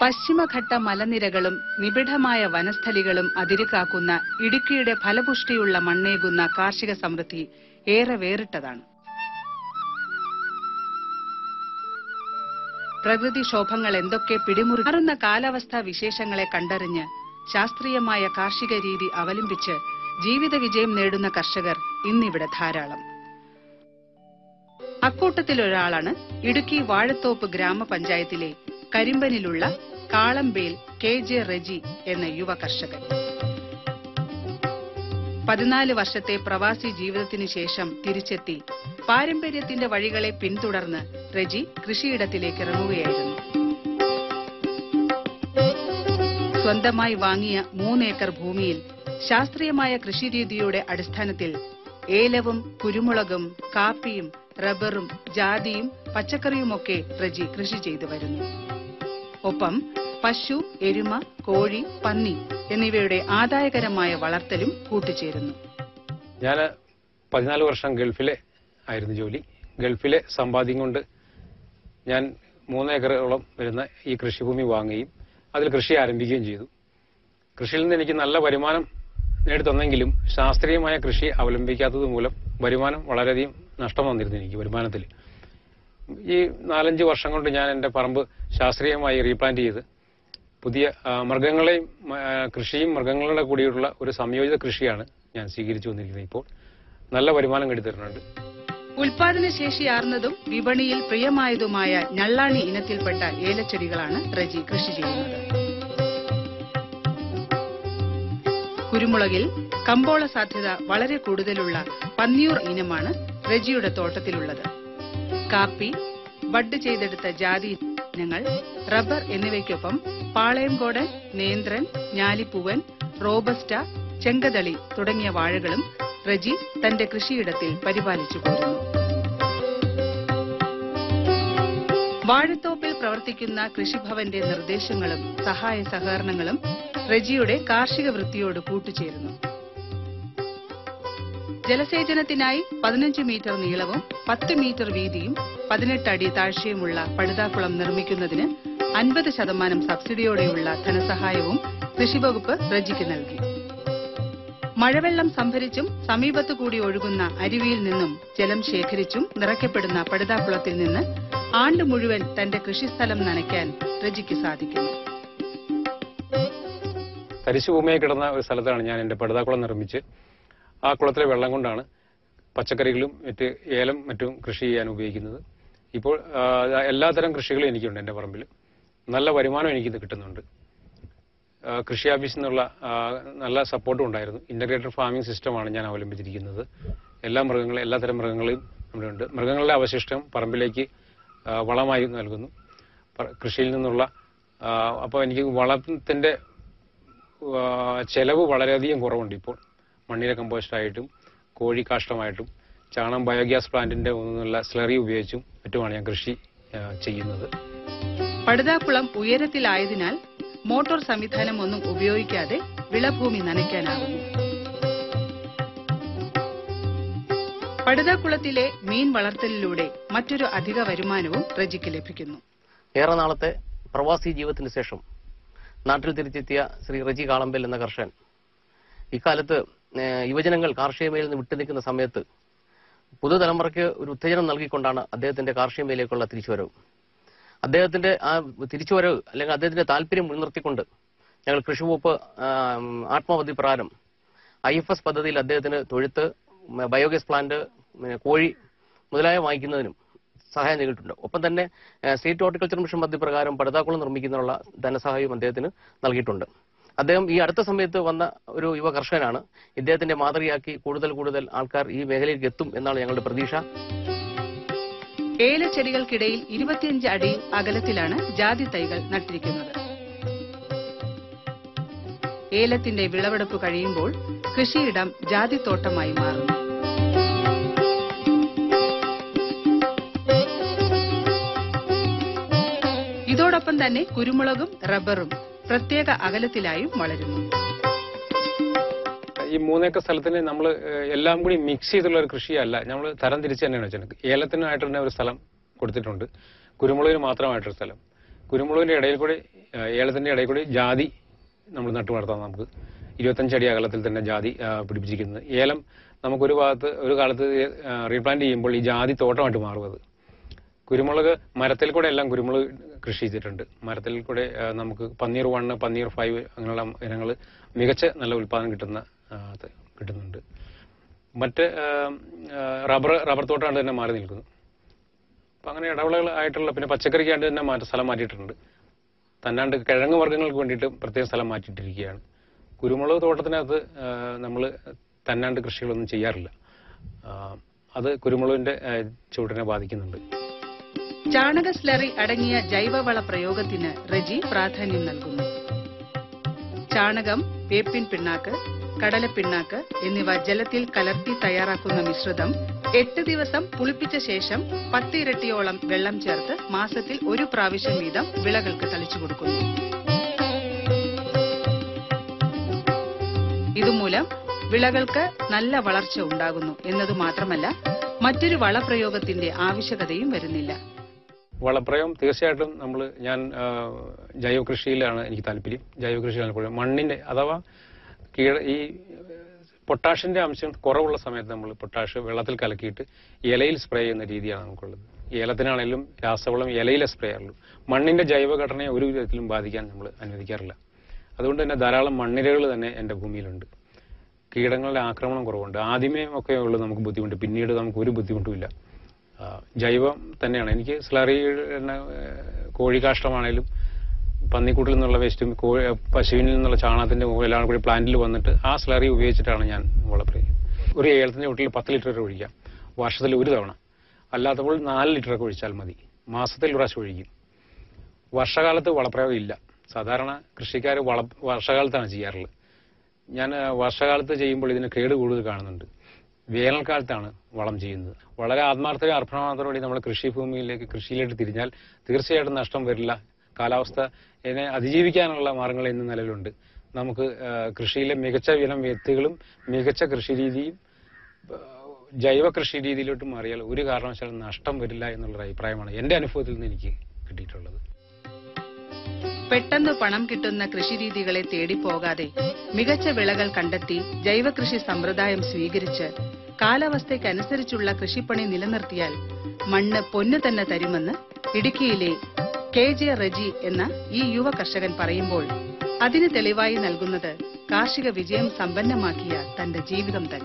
പശ്ചിമഘട്ട മലനിരകളും നിബിഡമായ വനസ്ഥലികളും അതിരുകാക്കുന്ന ഇടുക്കിയുടെ ഫലപുഷ്ടിയുള്ള മണ്ണേകുന്ന കാർഷിക സമൃദ്ധി ഏറെ വേറിട്ടതാണ്. പ്രകൃതിക്ഷോഭങ്ങൾ എന്തൊക്കെ പിടിമുറുന്ന കാലാവസ്ഥാ വിശേഷങ്ങളെ കണ്ടറിഞ്ഞ് ശാസ്ത്രീയമായ കാർഷിക രീതി അവലംബിച്ച് ജീവിത വിജയം നേടുന്ന കർഷകർ ഇന്നിവിടെ ധാരാളം. അക്കൂട്ടത്തിലൊരാളാണ് ഇടുക്കി വാഴത്തോപ്പ് ഗ്രാമപഞ്ചായത്തിലെ കരിമ്പനിലുള്ള കാളമ്പേൽ കെ ജെ റെജി എന്ന യുവ കർഷകൻ പതിനാല് വർഷത്തെ പ്രവാസി ജീവിതത്തിനു ശേഷം തിരിച്ചെത്തി. പാരമ്പര്യത്തിന്റെ വഴികളെ പിന്തുടർന്ന് റെജി കൃഷിയിടത്തിലേക്ക് ഇറങ്ങുകയായിരുന്നു. സ്വന്തമായി വാങ്ങിയ മൂന്നേക്കർ ഭൂമിയിൽ ശാസ്ത്രീയമായ കൃഷിരീതിയുടെ അടിസ്ഥാനത്തിൽ ഏലവും കുരുമുളകും കാപ്പിയും റബ്ബറും ജാതിയും പച്ചക്കറിയുമൊക്കെ റജി കൃഷി ചെയ്തു വരുന്നു. ഒപ്പം പശു എരുമ കോഴി പന്നി എന്നിവയുടെ ആദായകരമായ വളർത്തലും കൂട്ടുചേരുന്നു ഞാൻ പതിനാല് വർഷം ഗൾഫിലെ ആയിരുന്നു ജോലി. ഗൾഫിലെ സമ്പാദ്യം കൊണ്ട് ഞാൻ മൂന്ന് ഏക്കറോളം വരുന്ന ഈ കൃഷിഭൂമി വാങ്ങുകയും അതിൽ കൃഷി ആരംഭിക്കുകയും ചെയ്തു. കൃഷിയിൽ നിന്ന് എനിക്ക് നല്ല വരുമാനം നേടിത്തന്നെങ്കിലും ശാസ്ത്രീയമായ കൃഷി അവലംബിക്കാത്തത് മൂലം വരുമാനം വളരെയധികം നഷ്ടം വന്നിരുന്നു എനിക്ക് വരുമാനത്തിൽ. ഈ നാലഞ്ച് വർഷം കൊണ്ട് ഞാൻ എന്റെ പറമ്പ് ശാസ്ത്രീയമായി റീപ്ലാന്റ് ചെയ്ത്. പുതിയ മൃഗങ്ങളെയും കൃഷിയും മൃഗങ്ങളുടെ കൂടിയുള്ള ഒരു സംയോജിത കൃഷിയാണ് ഞാൻ സ്വീകരിച്ചു വന്നിരിക്കുന്നത് ഇപ്പോൾ. നല്ല വരുമാനം കിട്ടിത്തരുന്നുണ്ട് ഉൽപാദനശേഷിയാർന്നതും വിപണിയിൽ പ്രിയമായതുമായ ഞള്ളാണി ഇനത്തിൽപ്പെട്ട ഏലച്ചെടികളാണ് റജി കൃഷി ചെയ്യുന്നത്. കുരുമുളകിൽ കമ്പോള സാധ്യത വളരെ കൂടുതലുള്ള പന്നിയൂർ ഇനമാണ് റജിയുടെ തോട്ടത്തിലുള്ളത്. കാപ്പി ബഡ് ചെയ്തെടുത്ത ജാതി ഇനങ്ങൾ റബ്ബർ എന്നിവയ്ക്കൊപ്പം പാളയംകോടൻ നേന്ത്രൻ ഞാലിപ്പൂവൻ റോബസ്റ്റ ചെങ്കതളി തുടങ്ങിയ വാഴകളും റജി തന്റെ കൃഷിയിടത്തിൽ പരിപാലിച്ചു പോരുന്നു വാഴത്തോപ്പിൽ പ്രവർത്തിക്കുന്ന കൃഷിഭവന്റെ നിർദ്ദേശങ്ങളും സഹായ സഹകരണങ്ങളും റജിയുടെ കാർഷിക വൃത്തിയോട് കൂട്ടുചേരുന്നു. ജലസേചനത്തിനായി പതിനഞ്ച് മീറ്റർ നീളവും പത്ത് മീറ്റർ വീതിയും പതിനെട്ട് അടി താഴ്ചയുമുള്ള പഴുതാക്കുളം നിർമ്മിക്കുന്നതിന് അൻപത് ശതമാനം സബ്സിഡിയോടെയുള്ള ധനസഹായവും കൃഷിവകുപ്പ് റജിക്ക് നൽകി. മഴവെള്ളം സംഭരിച്ചും സമീപത്തുകൂടി ഒഴുകുന്ന അരുവിയിൽ നിന്നും ജലം ശേഖരിച്ചും നിറയ്ക്കപ്പെടുന്ന പടുതാക്കുളത്തിൽ നിന്ന് ആണ്ട് മുഴുവൻ തന്റെ കൃഷിസ്ഥലം നനയ്ക്കാൻ റജിക്ക് സാധിക്കുന്നു. തരിശുഭൂമിയായി കിടന്ന ഒരു സ്ഥലത്താണ് ഞാൻ എന്റെ പടുതാക്കുളം നിർമ്മിച്ച്. ആ കുളത്തിലെ വെള്ളം കൊണ്ടാണ് പച്ചക്കറികളും മറ്റ് ഏലം മറ്റും കൃഷി ചെയ്യാൻ ഉപയോഗിക്കുന്നത്. ഇപ്പോൾ എല്ലാത്തരം കൃഷികളും എനിക്കുണ്ട് എന്റെ പറമ്പിൽ. നല്ല വരുമാനം എനിക്കിത് കിട്ടുന്നുണ്ട്. കൃഷി ഓഫീസിൽ നിന്നുള്ള നല്ല സപ്പോർട്ടും ഉണ്ടായിരുന്നു. ഇന്റഗ്രേറ്റഡ് ഫാമിംഗ് സിസ്റ്റമാണ് ഞാൻ അവലംബിച്ചിരിക്കുന്നത്. എല്ലാ മൃഗങ്ങളും എല്ലാത്തരം മൃഗങ്ങളെയും നമ്മുടെ ഉണ്ട്. മൃഗങ്ങളുടെ അവശിഷ്ടം പറമ്പിലേക്ക് വളമായി നൽകുന്നു. കൃഷിയിൽ നിന്നുള്ള അപ്പോൾ എനിക്ക് വളത്തിന്റെ ചെലവ് വളരെയധികം കുറവുണ്ട് ഇപ്പോൾ. മണ്ണിര കമ്പോസ്റ്റ് ആയിട്ടും കോഴി കാഷ്ടമായിട്ടും ചാണം ബയോഗ്യാസ് പ്ലാന്റിന്റെ ഒന്നുള്ള സ്ലറി ഉപയോഗിച്ചും മറ്റുമാണ് ഞാൻ കൃഷി ചെയ്യുന്നത്. പടുതാക്കുളം ഉയരത്തിലായതിനാൽ മോട്ടോർ സംവിധാനം ഒന്നും ഉപയോഗിക്കാതെ വിളഭൂമി നനയ്ക്കാനാകുന്നു. പടുതാക്കുളത്തിലെ മീൻ വളർത്തലിലൂടെ മറ്റൊരു അധിക വരുമാനവും റജിക്ക് ലഭിക്കുന്നു. ഏറെ നാളത്തെ പ്രവാസി ജീവിതത്തിന് ശേഷം നാട്ടിൽ തിരിച്ചെത്തിയ ശ്രീ റജി കാളമ്പൽ എന്ന കർഷകൻ ഇക്കാലത്ത് യുവജനങ്ങൾ കാർഷിക മേഖലയിൽ നിന്ന് വിട്ടുനിൽക്കുന്ന സമയത്ത് പുതുതലമുറയ്ക്ക് ഒരു ഉത്തേജനം നൽകിക്കൊണ്ടാണ് അദ്ദേഹത്തിന്റെ കാർഷിക മേഖലയിലേക്കുള്ള തിരിച്ചുവരവ്. അദ്ദേഹത്തിന്റെ ആ തിരിച്ചുവരവ് അല്ലെങ്കിൽ അദ്ദേഹത്തിന്റെ താല്പര്യം മുൻനിർത്തിക്കൊണ്ട് ഞങ്ങൾ കൃഷി വകുപ്പ് ആത്മാവധി പ്രകാരം ഐ എഫ് എസ് പദ്ധതിയിൽ അദ്ദേഹത്തിന് തൊഴുത്ത് ബയോഗ്യാസ് പ്ലാന്റ് കോഴി മുതലായ വാങ്ങിക്കുന്നതിനും സഹായം നൽകിയിട്ടുണ്ട്. ഒപ്പം തന്നെ സ്റ്റേറ്റ് ഹോർട്ടിക്കൾച്ചർ മിഷൻ പദ്ധതി പ്രകാരം പടുതാക്കുളം നിർമ്മിക്കുന്നതിനുള്ള ധനസഹായവും അദ്ദേഹത്തിന് നൽകിയിട്ടുണ്ട്. അദ്ദേഹം ഈ അടുത്ത സമയത്ത് വന്ന ഒരു യുവ കർഷകനാണ്. ഇദ്ദേഹത്തിന്റെ മാതൃകയാക്കി കൂടുതൽ കൂടുതൽ ആൾക്കാർ ഈ മേഖലയിലേക്ക് എത്തും എന്നാണ് ഞങ്ങളുടെ പ്രതീക്ഷ. ഏലച്ചെടികൾക്കിടയിൽ ഇരുപത്തിയഞ്ച് അടി അകലത്തിലാണ് ജാതി തൈകൾ നട്ടിരിക്കുന്നത്. ഏലത്തിന്റെ വിളവെടുപ്പ് കഴിയുമ്പോൾ കൃഷിയിടം ജാതിത്തോട്ടമായി മാറുന്നു. ഇതോടൊപ്പം തന്നെ കുരുമുളകും റബ്ബറും പ്രത്യേക അകലത്തിലായും വളരുന്നു. ഈ മൂന്നേക്കർ സ്ഥലത്തിന് നമ്മൾ എല്ലാം കൂടി മിക്സ് ചെയ്തുള്ള ഒരു കൃഷിയല്ല. നമ്മൾ തരം തിരിച്ച് തന്നെയാണ് വെച്ചത്. ഏലത്തിനായിട്ട് തന്നെ ഒരു സ്ഥലം കൊടുത്തിട്ടുണ്ട്. കുരുമുളകിന് മാത്രമായിട്ടൊരു സ്ഥലം. കുരുമുളകിന്റെ ഇടയിൽ കൂടി ഏലത്തിന്റെ ഇടയിൽ കൂടി ജാതി നമ്മൾ നട്ടു വളർത്താം നമുക്ക്. ഇരുപത്തഞ്ചടി അകലത്തിൽ തന്നെ ജാതി പിടിപ്പിച്ചിരിക്കുന്നത്. ഏലം നമുക്കൊരു ഭാഗത്ത് ഒരു കാലത്ത് റീപ്ലാന്റ് ചെയ്യുമ്പോൾ ഈ ജാതി തോട്ടമായിട്ട് മാറും കുരുമുളക് മരത്തിൽ കൂടെ എല്ലാം കുരുമുളക് കൃഷി ചെയ്തിട്ടുണ്ട്. മരത്തിൽ കൂടെ നമുക്ക് പന്നീർ വണ്ണ് പന്നീർ ഫൈവ് അങ്ങനെയുള്ള ഇനങ്ങൾ മികച്ച നല്ല ഉൽപാദനം കിട്ടുന്ന കിട്ടുന്നുണ്ട്. മറ്റ് റബ്ബർ റബ്ബർ തോട്ടാണ് തന്നെ മാറി നിൽക്കുന്നു അപ്പം അങ്ങനെ ഇടവിളകൾ ആയിട്ടുള്ള പിന്നെ പച്ചക്കറിക്കാണ്ട് തന്നെ മാറ്റ സ്ഥലം മാറ്റിയിട്ടുണ്ട്. തന്നാണ്ട് കിഴങ്ങ് വർഗങ്ങൾക്ക് വേണ്ടിയിട്ട് പ്രത്യേക സ്ഥലം മാറ്റിയിട്ടിരിക്കുകയാണ്. കുരുമുളക് തോട്ടത്തിനകത്ത് നമ്മൾ തന്നാണ്ട് കൃഷികളൊന്നും ചെയ്യാറില്ല. അത് കുരുമുളകിന്റെ ചൂടിനെ ബാധിക്കുന്നുണ്ട്. ചാണക സ്ലറി അടങ്ങിയ ജൈവവള പ്രയോഗത്തിന് റെജി പ്രാധാന്യം നൽകുന്നു. ചാണകം വേപ്പിൻ പിണ്ണാക്ക് കടലപ്പിണ്ണാക്ക് എന്നിവ ജലത്തിൽ കലർത്തി തയ്യാറാക്കുന്ന മിശ്രിതം എട്ട് ദിവസം പുളിപ്പിച്ച ശേഷം പത്തിരട്ടിയോളം വെള്ളം ചേർത്ത് മാസത്തിൽ ഒരു പ്രാവശ്യം വീതം വിളകൾക്ക് തളിച്ചു കൊടുക്കുന്നു. ഇതുമൂലം വിളകൾക്ക് നല്ല വളർച്ച ഉണ്ടാകുന്നു എന്നത് മാത്രമല്ല മറ്റൊരു വളപ്രയോഗത്തിന്റെ ആവശ്യകതയും വരുന്നില്ല. വളപ്രയോഗം തീർച്ചയായിട്ടും നമ്മൾ ഞാൻ ജൈവ കൃഷിയിലാണ് എനിക്ക് താല്പര്യം. ജൈവ കൃഷിയിലാണ് മണ്ണിന്റെ അഥവാ കീഴ ഈ പൊട്ടാഷിന്റെ അംശം കുറവുള്ള സമയത്ത് നമ്മൾ പൊട്ടാഷ് വെള്ളത്തിൽ കലക്കിയിട്ട് ഇലയിൽ സ്പ്രേ ചെയ്യുന്ന രീതിയാണ് നമുക്കുള്ളത്. ഏലത്തിനാണെങ്കിലും രാസവളം ഇലയിലെ സ്പ്രേ ആറുള്ളൂ മണ്ണിന്റെ ജൈവഘടനയെ ഒരു വിധത്തിലും ബാധിക്കാൻ നമ്മൾ അനുവദിക്കാറില്ല. അതുകൊണ്ട് തന്നെ ധാരാളം മണ്ണിരകൾ തന്നെ എന്റെ ഭൂമിയിലുണ്ട്. കീടങ്ങളുടെ ആക്രമണം കുറവുണ്ട്. ആദ്യമേ ഒക്കെ ഉള്ളൂ നമുക്ക് ബുദ്ധിമുട്ട് പിന്നീട് നമുക്ക് ഒരു ബുദ്ധിമുട്ടുമില്ല ജൈവം തന്നെയാണ്. എനിക്ക് സ്ലറി കോഴിക്കാഷ്ടമാണേലും പന്നിക്കൂട്ടിൽ നിന്നുള്ള വേസ്റ്റും പശുവിൽ നിന്നുള്ള ചാണകത്തിന്റെ എല്ലാം കൂടി പ്ലാന്റിൽ വന്നിട്ട് ആ സ്ലറി ഉപയോഗിച്ചിട്ടാണ് ഞാൻ വളപ്രയോഗം ഒരു ഏലത്തിന്റെ വീട്ടിൽ പത്ത് ലിറ്റർ വരെ ഒഴിക്കാം. വർഷത്തിൽ ഒരു തവണ. അല്ലാത്തപ്പോൾ നാല് ലിറ്ററൊക്കെ ഒഴിച്ചാൽ മതി. മാസത്തിൽ പ്രാവശ്യം ഒഴിക്കും. വർഷകാലത്ത് വളപ്രയോഗം ഇല്ല. സാധാരണ കൃഷിക്കാർ വള വർഷകാലത്താണ് ചെയ്യാറുള്ളത്. ഞാൻ വർഷകാലത്ത് ചെയ്യുമ്പോൾ ഇതിന് കേട് കൂടുതൽ കാണുന്നുണ്ട്. വേനൽക്കാലത്താണ് വളം ചെയ്യുന്നത്. വളരെ ആത്മാർത്ഥ അർപ്പണമാത്രത്തോടെ നമ്മൾ കൃഷിഭൂമിയിലേക്ക് കൃഷിയിലേക്ക് തിരിഞ്ഞാൽ തീർച്ചയായിട്ടും നഷ്ടം വരില്ല. കാലാവസ്ഥ ഇതിനെ അതിജീവിക്കാനുള്ള മാർഗങ്ങൾ ഇന്ന് നിലവിലുണ്ട് നമുക്ക് കൃഷിയിലെ മികച്ച ഇനം വ്യക്തികളും മികച്ച കൃഷി രീതിയും ജൈവ കൃഷി രീതിയിലോട്ട് മാറിയാൽ ഒരു കാരണവശാലും നഷ്ടം വരില്ല എന്നുള്ളൊരു അഭിപ്രായമാണ് എന്റെ അനുഭവത്തിൽ നിന്ന് എനിക്ക് കിട്ടിയിട്ടുള്ളത്. പെട്ടെന്ന് പണം കിട്ടുന്ന കൃഷിരീതികളെ തേടി പോകാതെ മികച്ച വിളകൾ കണ്ടെത്തി ജൈവകൃഷി സമ്പ്രദായം സ്വീകരിച്ച് കാലാവസ്ഥയ്ക്കനുസരിച്ചുള്ള കൃഷിപ്പണി നിലനിർത്തിയാൽ മണ്ണ് പൊന്നു തന്നെ തരുമെന്ന് ഇടുക്കിയിലെ കെ ജെ റജി എന്ന ഈ യുവ കർഷകൻ പറയുമ്പോൾ അതിന് തെളിവായി നൽകുന്നത് കാർഷിക വിജയം സമ്പന്നമാക്കിയ തന്റെ ജീവിതം തന്നെ.